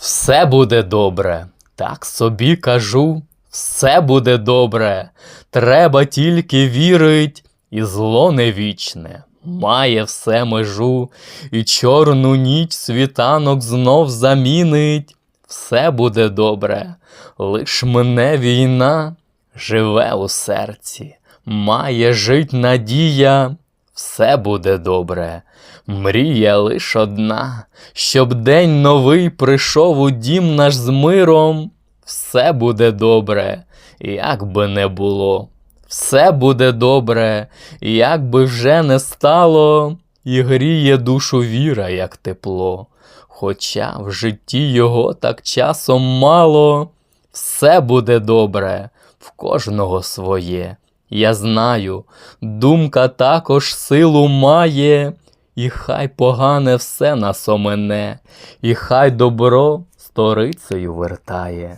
Все буде добре, так собі кажу, все буде добре. Треба тільки вірить, і зло не вічне, має все межу, і чорну ніч світанок знов замінить. Все буде добре, лиш мене війна живе у серці, має жить надія, все буде добре. Мрія лиш одна, щоб день новий прийшов у дім наш з миром. Все буде добре, як би не було. Все буде добре, як би вже не стало, і гріє душу віра, як тепло. Хоча в житті його так часом мало, все буде добре, в кожного своє. Я знаю, думка також силу має, і хай погане все нас омене, і хай добро сторицею вертає.